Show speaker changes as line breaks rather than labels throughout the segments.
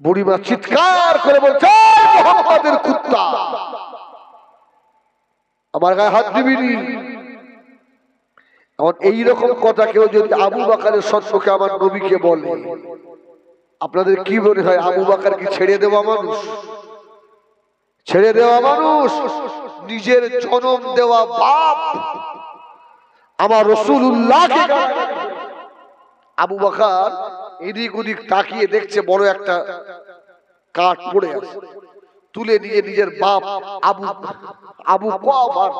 বুড়িমা চিৎকার করে বলছে আমার গায়ে হাত দিবিনি। এখন এইরকম কথা কেউ যদি আবু বাকারের সত্যকে আমার নবীকে বলে, আপনাদের কি মনে হয়, আবু বাকার কি ছেড়ে দেওয়া মানুষ? ছেড়ে দেওয়া মানুষ, নিজের জনম দেওয়া বাপ, আমার রসুল্লাহকে আবু বাকার এদিক ওদিক তাকিয়ে দেখছে বড় একটা কাঠ পড়ে আছে। তুলে নিয়ে নিজের বাপ আবু আবু কফার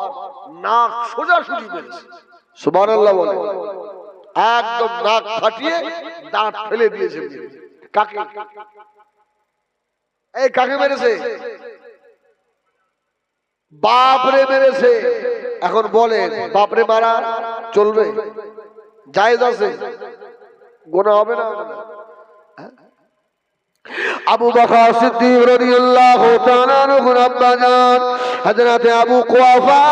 নাক সোজাসুজি মেরেছে। সুবহানাল্লাহ বলে। একদম নাক ফাটিয়ে দাঁত ফেলে দিয়েছে। কাকে? এই কাকে মেরেছে? বাপরে মেরেছে। এখন বলেন বাপরে মারা চলবে। জায়েজ আছে। গোনা হবে না? আবু বকর সিদ্দিক রাদিয়াল্লাহু তাআলা আনহু আব্বা জান হযরত আবু কুয়াফা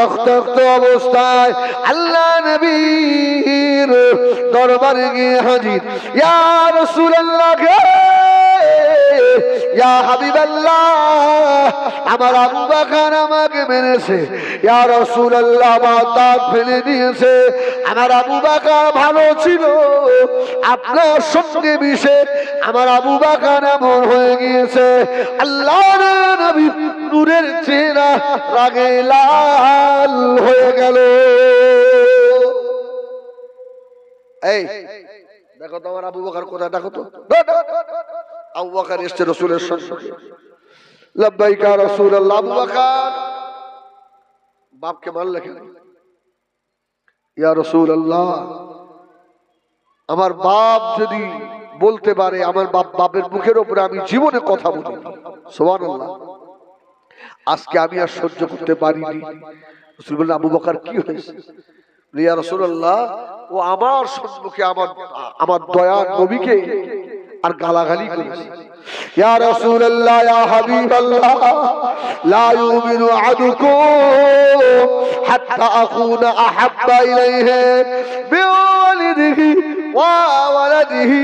রক্তাক্ত অবস্থায় আল্লাহ নবীর দরবারে গিয়ে হাজির। ইয়া রাসূলুল্লাহ ইয়া হাবিবাল্লাহ, আমার আবু বকর আমাকে মেরেছে। ইয়া রাসূলুল্লাহ, আমার দাঁত ফেলে দিয়েছে। আমার আবু বকর ভালো ছিল। আপনার সঙ্গে মিশে আমার আবু বকর এমন হয়ে গিয়েছে। আল্লাহর নবী, নূরের চেহারা রাগে লাল হয়ে গেল। দেখো তো আমার আবু বকর কোথায় দেখো তো আবু বকর এসছে রসুলের সঙ্গে। লব্বাইকা রসুল আল্লাহ আবু বকর বাপকে মারলে কেন? ইয়া রসুল আল্লাহ আমার বাপ যদি বলতে পারে আমার বাপ বাপের মুখের উপরে আমি জীবনে কথা বলি। সোমান আল্লাহ আজকে আমি আর সহ্য করতে পারিনি। রসুল বললেন আবু বকর কি হয়েছে? ইয়া রসুল আল্লাহ ও আমার সম্মুখে আমার আমার দয়া নবীকে আর গালাগালি করেছে ইয়া রাসূলুল্লাহ ইয়া হাবিবাল্লাহ লা ইউমিনু আহাদুকুম হাত্তা আকুনা আহাব্বা ইলাইহি বিওয়ালিদিহি ওয়া ওয়ালাদিহি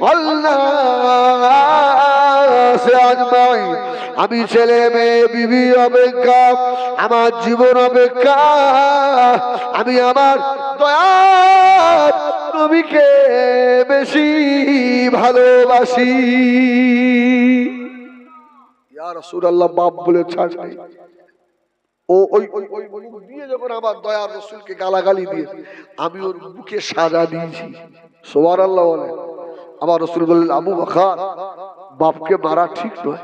ওয়াল নাস আজমাইন আমি ছেলে মেয়ে, বিবি অপেক্ষা, আমার জীবন অপেক্ষা। আমি আমার দয়ার নবীকে বেশি ভালোবাসি। বাপ বলে ও ওই ওই দিয়ে আমার রসুলকে গালাগালি দিয়ে, আমি ওর সাজা দিয়েছি। সোয়ার আল্লাহ আমার রসুল বললেন, আবু বাপকে মারা ঠিক নয়।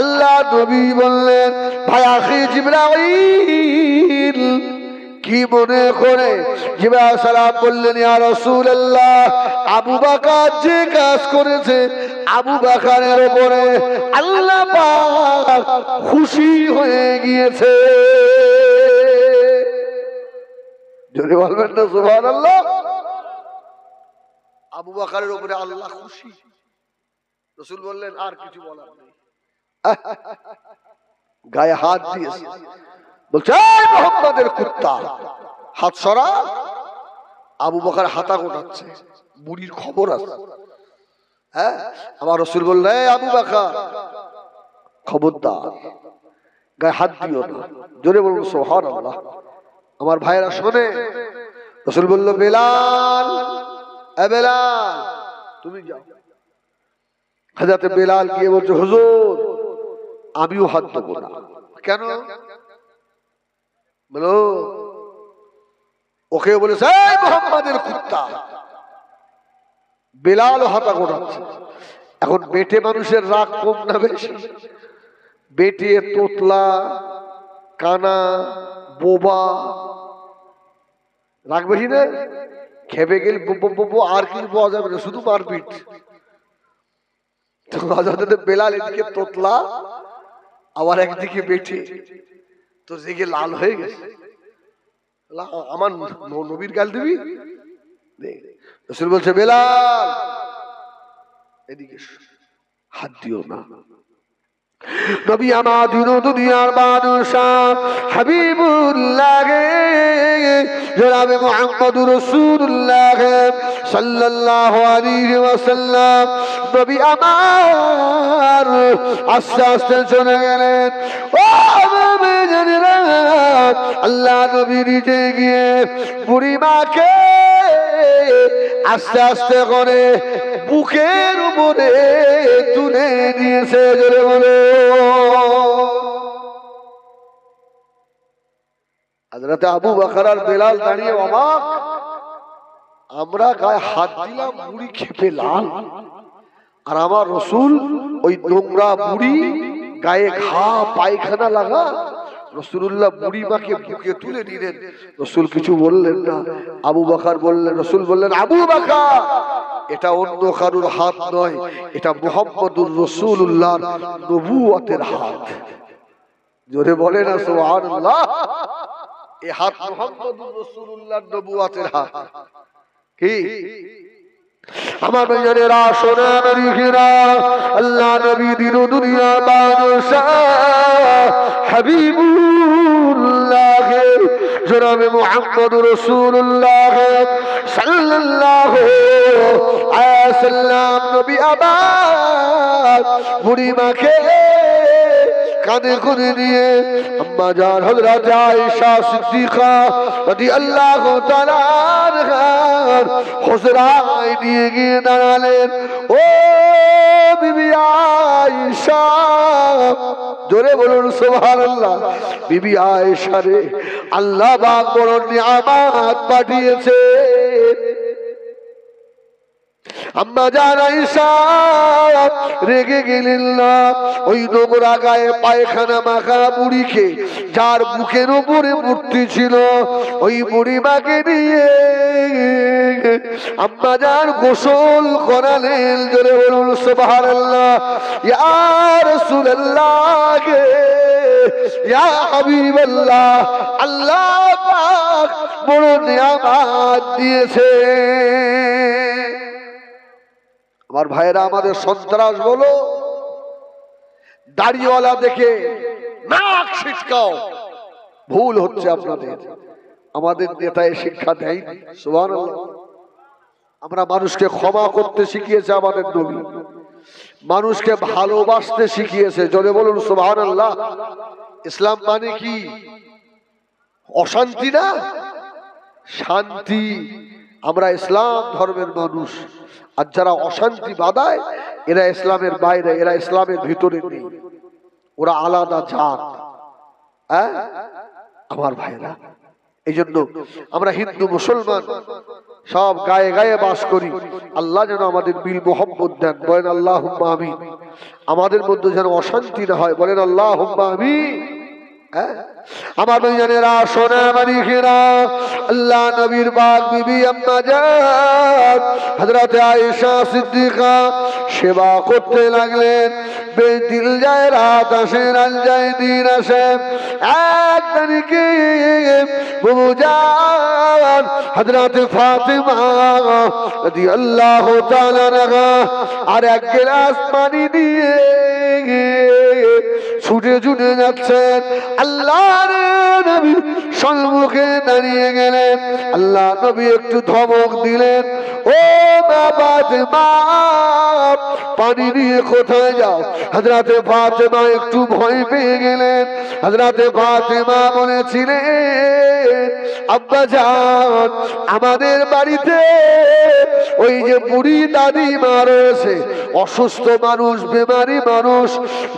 আল্লাহ নবী বললেন, ভাই আখি জিবরাইল। কি মনে করে? জিবরাইল সালাম বললেন, ইয়া রাসূলুল্লাহ, আবু বকর যে কাজ করেছে, আবু বকরের উপরে আল্লাহ পাক খুশি হয়ে গিয়েছে। যদি বলবেন না, সুবহানাল্লাহ। আবু বকরের উপরে আল্লাহ খুশি। রসুল বললেন, আর কিছু বলার নেই। গায়ে হাত দিয়েছে। বলছে মোহাম্মদের কুত্তা, হাত সরা। আবু বকর হাতা গোটাচ্ছে, বুড়ির খবর আছে। হ্যাঁ আমার রসুল বললে "এই আবু বকর, খবরদার, গায়ে হাত দিও না। জোরে বলব সোহান আল্লাহ আমার ভাইয়েরা শোনে, রসুল বলল, বেলাল বেলাল, তুমি যাও। হাজাতে বেলাল গিয়ে বলছে, হুজুর, আমিও হাত দেবো না। কেন? বলো, ওকে বলেছে "এই মোহাম্মদের কুত্তা। বেলাল হাতা গোটাচ্ছে এখন বেটে মানুষের রাগ কম না বেশি? বেটে তোতলা, কানা, বোবা, রাগ বেশি না? খেপে গেলে আর কিছু পাওয়া যাবে না, শুধু মারপিট। বেলাল এদিকে তোতলা, আবার একদিকে বেঠে তো জেগে লাল হয়ে গেছে। আমার নবীর গাল দিবি? বলছে, বেলাল, এদিকে হাত দিও না। নবী আমার দিন দুনিয়ার বাদশাহ হাবিবুল্লাহ, জনাবে মুহাম্মদ রাসূলুল্লাহ সাল্লাল্লাহু আলাইহি ওয়াসাল্লাম। নবী আমার আস্তে আস্তে চলে গেলেন। ও জানেরা, আল্লাহ নবী নিজে গিয়ে বুড়ি মাকে আস্তে আস্তে করে বুকের উপরে তুলে নিয়েছে জোরে বলে। হাজরাতে আবু বাকার আর বেলাল দাঁড়িয়ে অবাক। আমরা গায়ে হাত দিলাম বুড়ি খেপে লাল আর আমার রসুল ওই নোংরা বুড়ি গায়ে ঘা, পায়খানা লাগা রসুল্লাহ বুড়ি মাকে বুকে তুলে নিলেন। রসুল কিছু বললেন না। আবু বাকার বললেন, রসুল বললেন, আবু বাকার এটা অন্য কারুর হাত নয়, এটা মুহাম্মদুর রসুল্লাহর নবুয়াতের হাত। জোরে বলে না সুবহানাল্লাহ। এই হাত মুহাম্মদুর রসুল্লাহর নবুয়াতের হাত। কি? আমার ভাইয়ানেরা সোনা নবীরা আল্লাহ নবী দিন দুনিয়া বাদশাহ হাবিবুল্লাহ জনাবে মুহাম্মদ রাসূলুল্লাহ সাল্লাল্লাহু আলাইহি সাল্লাম নবী আবার বুড়ি মাকে কাঁধে করে নিয়ে আম্মা জান হযরত আয়েশা সিদ্দিকা রাদিয়াল্লাহু তাআলা হুজরায় নিয়ে গিয়ে দাঁড়ালেন। ও বিবি আয়েশা জোরে বলুন, সুবহানাল্লাহ। বিবি আয়েশা রে, আল্লাহ পাক বড় পাঠিয়েছে। আম্মা জান আয়েশা, রেগে গেলেন না। ওই নোংরা গায়ে পায়খানা মাখা বুড়িকে, যার বুকের উপরে মূর্তি ছিল, ওই বুড়ি মাকে নিয়ে আম্মা যান গোসল করালেন। জোরে বলুন আল্লাহ ইয়ার ইয়া ইয়া হাবিবাল্লাহ, আল্লাহ বড় নিয়ামত দিয়েছে আমার ভাইয়েরা, আমাদের সন্ত্রাস বলো, দাড়িওয়ালা দেখে নাক ছিটকাও। ভুল হচ্ছে আপনাদের। আমাদের নেতায় শিক্ষা দেয় আমরা মানুষকে ক্ষমা করতে শিখিয়েছে আমাদের নবী মানুষকে ভালোবাসতে শিখিয়েছে। জলে বলুন সুবাহ আল্লাহ ইসলাম মানে কি? অশান্তি না? শান্তি। আমরা ইসলাম ধর্মের মানুষ। আর যারা অশান্তি বাদায় এরা ইসলামের বাইরে, এরা ইসলামের ভিতরে নেই। ওরা আলাদা জাত। হ্যাঁ? আমার ভাইরা এই জন্য আমরা হিন্দু মুসলমান সব গায়ে গায়ে বাস করি। আল্লাহ যেন আমাদের বিল মোহাম্মদ দেন। বলেন আল্লাহ আমি আমাদের মধ্যে যেন অশান্তি না হয়। বলেন আল্লাহ আমি হ্যাঁ? আমার ভাইজানেরা সোনা মানিকেরা আল্লাহ নবীর বাগ বিবি, আম্মা জান, হযরতে আয়েশা সিদ্দিকা সেবা করতে লাগলেন। বেশ দিল যায় রাত আসে, রাত যায় দিন আসে। এক তারিখে বুবু জান, হযরতে ফাতিমা রাদিয়াল্লাহু তাআলা আর এক গ্লাস পানি দিয়ে ছুটে ছুটে যাচ্ছেন। আল্লাহর নবী সম্মুখে দাঁড়িয়ে গেলেন। আল্লাহ নবী একটু ধমক দিলেন, ও বাবা মা, পানি নিয়ে কোথায় যাও? হাজরাতে ফাতেমা একটু ভয় পেয়ে গেলেন। হাজরাতে ফাতেমা বলেছিলেন, আব্বা যান আমাদের বাড়িতে ওই যে বুড়ি দাদি মা রয়েছে, অসুস্থ মানুষ, বেমারি মানুষ,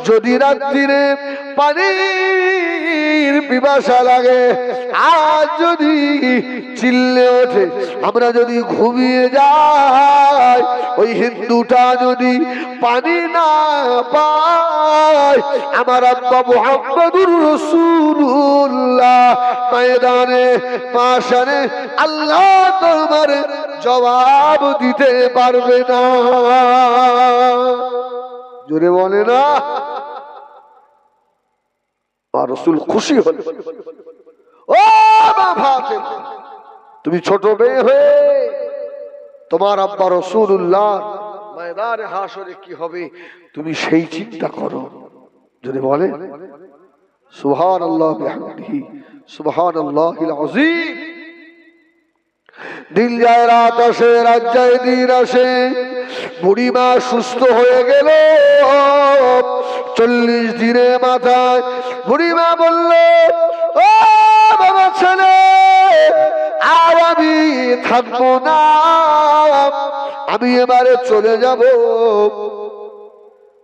যদি রাত্রিরে পানির পিপাসা লাগে। আজ যদি চিল্লে ওঠে, আমরা যদি ঘুমিয়ে যাই, ওই হিন্দুটা যদি পানি না পায়, আমার আব্বা মোহাম্মদুর রসুল্লাহ ময়দানে মাসানে আল্লাহ তোমার জবাব দিতে পারবে না। জোরে বলে না? রসুল খুশি হল। ও ফাতেমা, তুমি ছোট মেয়ে হয়ে তোমার আব্বা রসুল্লাহ হাসরে কি হবে? তুমি সেই চিন্তা করো। যদি বলে সুবহান আল্লাহ সুবহান আল্লাহ দিন যায় রাত আসে রাত যায় দিন আসে বুড়িমা সুস্থ হয়ে গেল। চল্লিশ দিনের মাথায় বুড়িমা বলল, ও বাবা ছেলে, আর আমি থাকব না। আমি এবারে চলে যাব।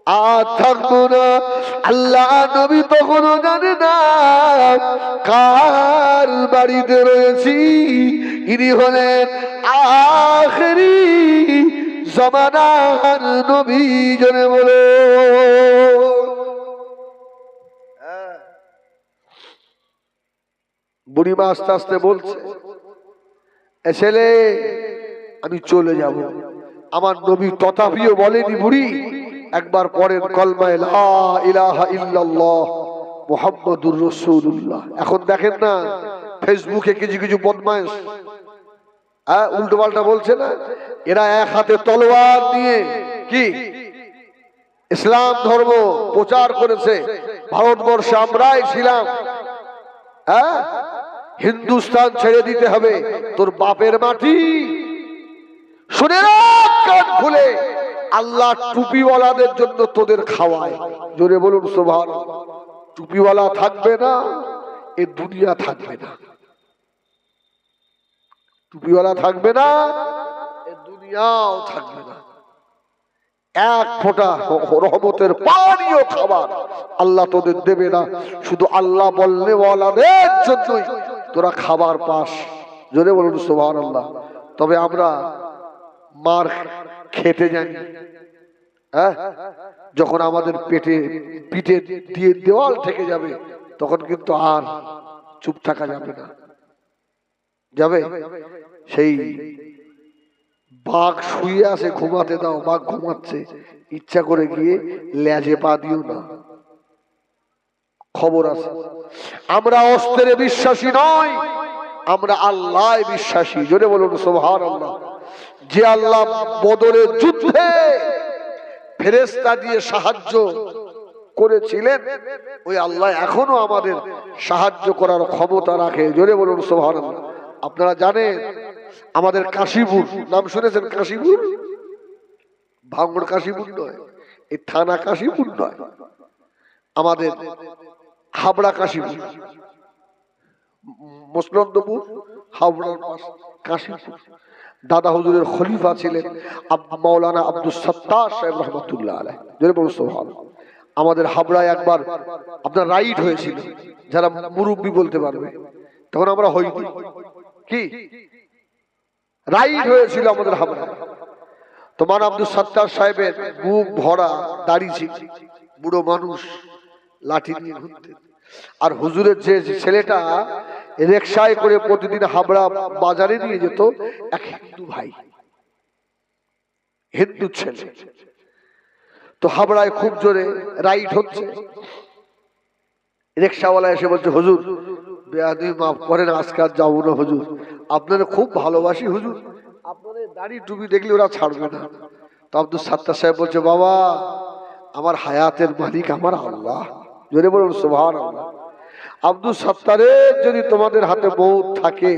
আর থাকব না। আল্লাহ নবী তখনও জানে না কার বাড়িতে রয়েছি। ইনি হলেন আখেরি জমানার নবী জনে বলো। বুড়িমা আস্তে আস্তে বলছে, "এ ছেলে, আমি চলে যাব। আমার নবী তথাপিও বলেনি, বুড়ি, একবার পরেন কলমায় ইলাহা ইল্লাল্লাহ মুহাম্মাদুর রাসূলুল্লাহ। এখন দেখেন না, ফেসবুকে কিছু কিছু বদমাইশ হ্যাঁ উল্টো পাল্টা বলছে না, এরা এক হাতে তলোয়ার নিয়ে কি? ইসলাম ধর্ম প্রচার করেছে। ভারতবর্ষে আমরাই ছিলাম। হ্যাঁ? হিন্দুস্তান ছেড়ে দিতে হবে। তোর বাপের মাটি। শুনে কান খুলে। আল্লাহ টুপিওয়ালাদের জন্য তোদের খাওয়ায়। জোরে বলুন সোভার টুপিওয়ালা থাকবে না, এ দুনিয়া থাকবে না। টুপিওয়ালা থাকবে না, এ দুনিয়াও থাকবে না। এক ফোঁটা রহমতের পানীয় খাবার আল্লাহ তোদের দেবে না। শুধু আল্লাহ বললে জন্যই। তোরা খাবার পাস। জোরে বলুন সোভান আল্লাহ তবে আমরা মার খেতে জানি হ্যাঁ? যখন আমাদের পেটে, পিঠে দিয়ে দেওয়াল থেকে যাবে, তখন কিন্তু আর চুপ থাকা যাবে না। যাবে? সেই বাঘ শুয়ে আছে, ঘুমাতে দাও, বাঘ ঘুমাচ্ছে। ইচ্ছা করে গিয়ে লেজে পা দিও না। খবর আছে। আমরা অস্ত্রে বিশ্বাসী নয় আমরা আল্লাহ বিশ্বাসী। জোরে বলুন সোভার আল্লাহ যে আল্লাহ বদরের যুদ্ধে ফেরেস্তা দিয়ে সাহায্য করেছিলেন, ওই আল্লাহ এখনও আমাদের সাহায্য করার ক্ষমতা রাখে। জোরে বলুন আল্লাহ আপনারা জানেন, আমাদের কাশীপুর, নাম শুনেছেন কাশীপুর? ভাঙড় কাশীপুর নয়, এই থানা কাশীপুর নয়। আমাদের হাবড়া কাশীপুর। মুসলন্দপুর হাওড়ার পাশ কাশীপুর। দাদা হুজুরের খলিফা ছিলেন মাওলানা আব্দুল সত্তার সাহেব রহমতুল্লাহ আলাই জোরে বলুন আমাদের হাবড়ায় একবার আপনার রাইড হয়েছিল, যারা মুরব্বী বলতে পারবে। তখন আমরা হইনি কি? রাইড হয়েছিল আমাদের হাবড়ায়। তোমার আব্দুল সত্তার সাহেবের বুক ভরা, দাড়ি ছিল। বুড়ো মানুষ। লাঠি নিয়ে ঘুরতেন আর হুজুরের যে ছেলেটা রিক্সায় করে প্রতিদিন হাবড়া বাজারে নিয়ে যেত এক হিন্দু ভাই। হিন্দু ছেলে। তো হাবড়ায় খুব জোরে রাইড হচ্ছে। রিক্সাওয়ালা এসে বলছে, হুজুর মাফ করেন, আজকে আর যাব না হুজুর। আপনারা খুব ভালোবাসি হুজুর। আপনাদের দাড়ি টুপি দেখলে ওরা ছাড়বে না। তো আব্দুল সাত্তার সাহেব বলছে, বাবা, আমার হায়াতের মালিক আমার আল্লাহ। জোরে বলুন আল্লাহ আব্দুল সত্তারের যদি তোমাদের হাতে বউ থাকে,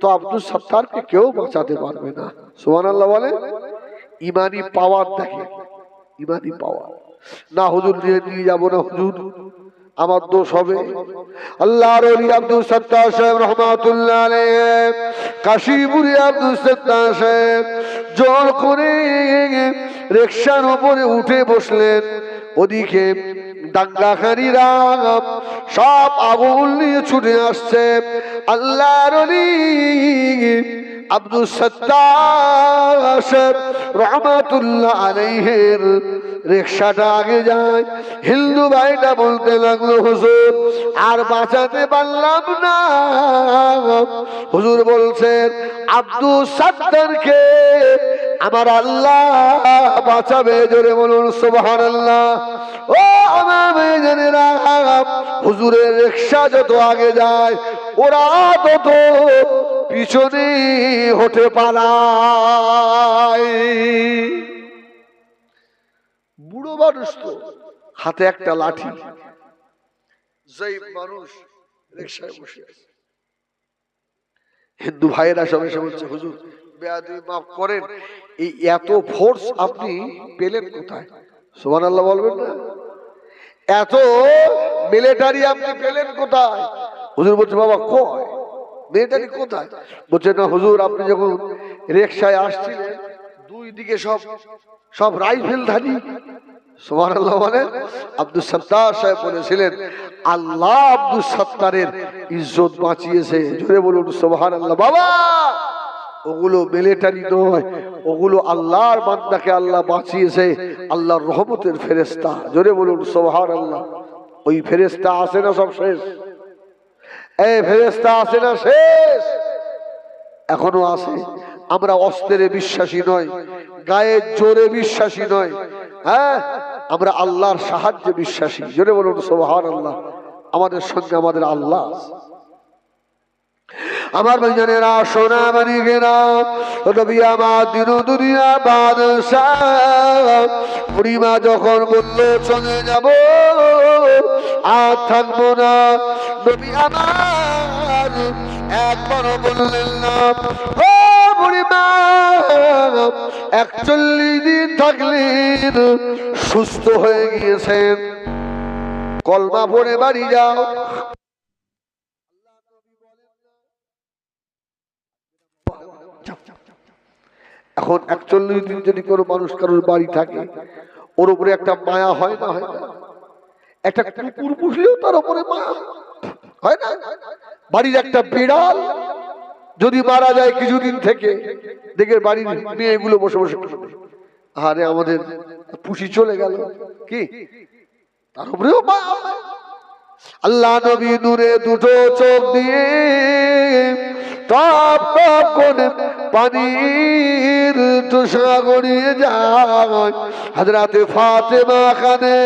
তো আব্দুল সত্তারকে কেউ বাঁচাতে পারবে না। সোহান আল্লাহ বলে ইমানি পাওয়ার দেখে, ইমানি পাওয়ার। না হুজুর, নিয়ে নিয়ে যাব না হুজুর, আমার দোষ হবে। আল্লাহর আব্দুল সত্তার সাহেব রহমাতুল্লাহ কাশীপুরি আব্দুল সত্তার সাহেব জোর করে রিক্সার উপরে উঠে বসলেন। ওদিকে দাঙ্গাখানিরা সব আগুন নিয়ে ছুটে আসছে। আল্লাহর আব্দুল সত্তার রহমাতুল্লাহ আলাইহের রিক্সাটা আগে যায়। হিন্দু ভাইটা বলতে লাগল, হুজুর, আর বাঁচাতে পারলাম না। হুজুর বলছেন আব্দুল সত্তারকে আমার আল্লাহ বাঁচাবে জোরে বলুন সুবহান আল্লাহ ও আমার মেয়েজনেরা, হুজুরের রিক্সা যত আগে যায়, ওরা তত পিছনে হতে পালায় বুড়ো মানুষ তো, হাতে একটা লাঠি। যেই মানুষ রিক্সায় বসে আছে। হিন্দু ভাইয়েরা সব এসে বলছে, হুজুর, বেয়াদবি মাফ করেন এই এত ফোর্স আপনি পেলেন কোথায়? সোমান আল্লাহ বলবেন না? এত মিলিটারি আপনি পেলেন কোথায়? হুজুর বলছে, বাবা, কয়? মিলিটারি কোথায়? বলছে, না, হুজুর, আপনি যখন রিক্সায় আসছিলেন, দুই দিকে সব সব রাইফেল ধারি। সোমান আল্লাহ মানে আব্দুল সত্তার সাহেব বলেছিলেন, আল্লাহ আব্দুল সত্তারের ইজ্জত বাঁচিয়েছে। জোরে বলুন সোহান আল্লাহ বাবা, ওগুলো মিলিটারি নয় ওগুলো আল্লাহর বান্দাকে আল্লাহ বাঁচিয়েছে, আল্লাহর রহমতের ফেরেস্তা জোরে বলুন সোহান আল্লাহ ওই ফেরেস্তা আসে না সব শেষ? এই ফেরেস্তা আসে না শেষ? এখনও আছে। আমরা অস্ত্রে বিশ্বাসী নয় গায়ের জোরে বিশ্বাসী নয় হ্যাঁ? আমরা আল্লাহর সাহায্যে বিশ্বাসী। জোরে বলুন সোহান আল্লাহ আমাদের সঙ্গে আমাদের আল্লাহ। আমার ভাইজানেরা সোনা মানিকেরা নবী আমার দিন দুনিয়া বাদশাহ। বুড়িমা যখন বলল, চলে যাব, আর থাকব না। নবী একবারও বললেন না ও বুড়িমা, একচল্লিশ দিন থাকলেন, সুস্থ হয়ে গিয়েছেন। কলমা পড়ে বাড়ি যাও। এখন একচল্লিশ দিন যদি কোনো মানুষ কারোর বাড়ি থাকে, ওর উপরে একটা মায়া হয় না? হয় না একটা কুকুর পুষলেও তার উপরে মায়া হয় না? বাড়ির একটা বিড়াল যদি মারা যায় কিছুদিন থেকে দেখে বাড়ির মেয়েগুলো বসে বসে। আরে আমাদের পুষি চলে গেল। কি? তার উপরেও মায়া আল্লাহ নবী নূরে দুটো চোখ দিয়ে, টপ টপ করে পানির তুষা গড়িয়ে যায়। হাজরাতে ফাতেমা খানে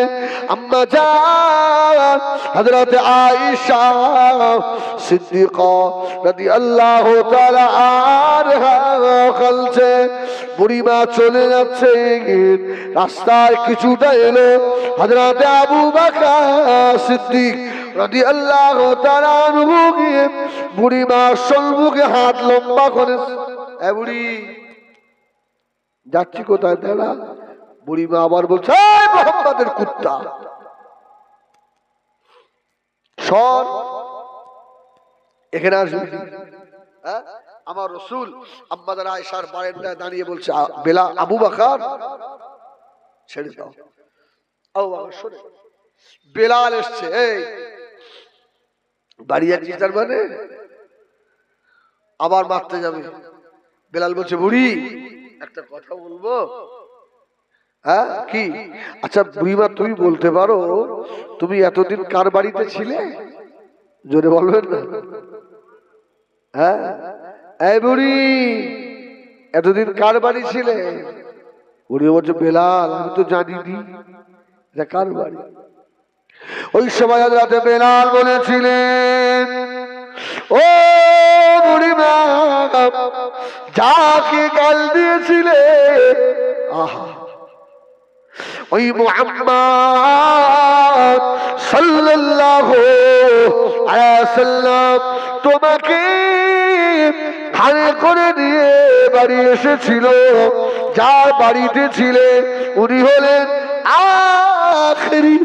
আম্মা যান হাজরাতে আয়েশা সিদ্দিকা রাদিয়াল্লাহু তাআলা আর বলছে, বুড়িমা চলে যাচ্ছে। রাস্তায় কিছুটা এলো হাজরাতে আবু বাকর সিদ্দিক রাদি আল্লাহ গিয়ে বুড়ি মা সম্মুখে হাত লম্বা করে এ যাচ্ছি কোথায় দাঁড়া বুড়ি মা আবার বলছে মোহাম্মদের কুত্তা। সর এখানে আসবি। হ্যাঁ? আমার রসুল আম্মাদার আয়সার বারেন্দায় দাঁড়িয়ে বলছে বেলা, আবু বাকার, ছেড়ে দাও। আবু বাকর যাও। বেলাল এসছে, এই, বাড়ি যাচ্ছিস তার মানে? আবার মারতে যাবে। বেলাল বলছে, বুড়ি, একটা কথা বলব? হ্যাঁ কি? আচ্ছা বুড়িমা, তুমি বলতে পারো, তুমি এতদিন কার বাড়িতে ছিলে? জোরে বলবেন না? হ্যাঁ? এই বুড়ি, এতদিন কার বাড়ি ছিলে? বুড়ি বলছে, বেলাল, আমি তো জানিনি এটা কার বাড়ি? ওই সময় রাতে বেলাল বলেছিলেন, ও বুড়িমা যাকে গাল দিয়েছিলে। আহা। ওই মুহাম্মদ সাল্লাল্লাহু আলাইহি তোমাকে ঘাড়ে করে নিয়ে বাড়ি এসেছিল। যার বাড়িতে ছিলে, উনি হলেন আখরি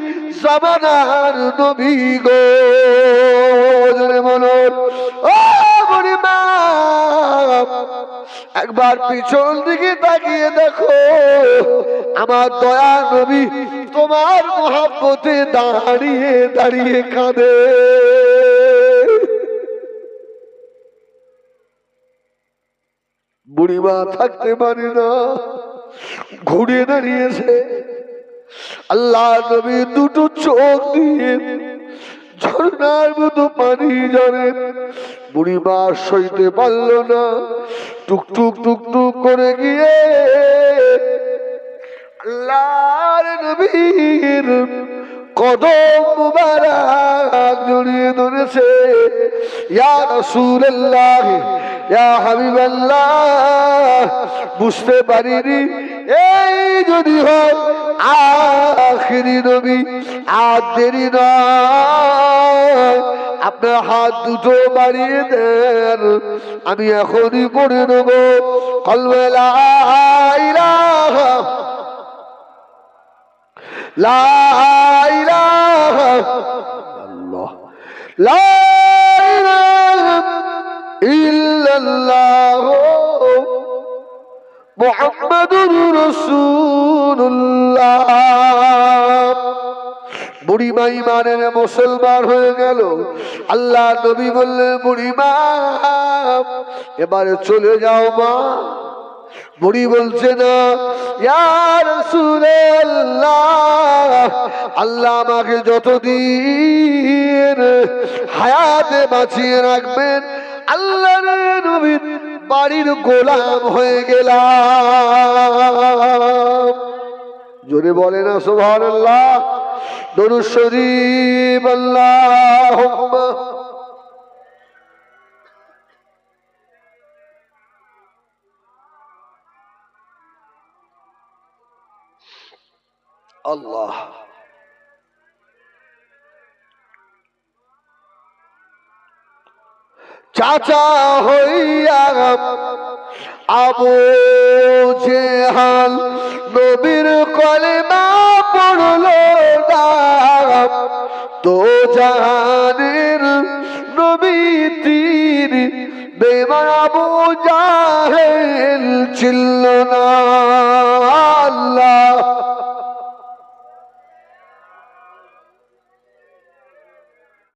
জামানার নবী গো। জোরে একবার পিছন দিকে তাকিয়ে দেখো, আমার দয়া নবী তোমার মহাব্বতে দাঁড়িয়ে দাঁড়িয়ে কাঁদে। বুড়িমা থাকতে পারি না, ঘুরে দাঁড়িয়েছে। আল্লাহ নবী দুটো চোখ দিয়ে ঝর্ণার মতো পানি জলে। বুড়িমা সইতে পারল না। টুকটুক টুকটুক করে গিয়ে আল্লাহর নবীর কদম মুবারক জড়িয়ে ধরেছে। ইয়া রাসূলুল্লাহ, ইয়া হাবিবাল্লাহ, বুঝতে পারিনি এই যদি হোক আখিরি নবী, আর দেরি আপনার হাত দুটো বাড়িয়ে দেন, আমি এখনই পড়ে নেব। কলবেলা لا মোহাম্মদুর রসুল্লাহ বুড়িমা মানের মুসলমান হয়ে গেল। আল্লাহ নবী বললেন, বুড়িমা, এবারে চলে যাও মা। বুড়ি বলছে, না আল্লাহ আমাকে যতদিন হায়াতে বাঁচিয়ে রাখবেন, আল্লাহ নবীন বাড়ির গোলাম হয়ে গেলাম। জোরে বলে না সোভান আল্লাহ দরুদ শরীফ আল্লাহ আল্লাহ। চাচা হইয়া আবু জেহাল নবীর কলেমা পড়ল না তো জাহানের নবী তীর বেমা আবু জাহেল ছিল না।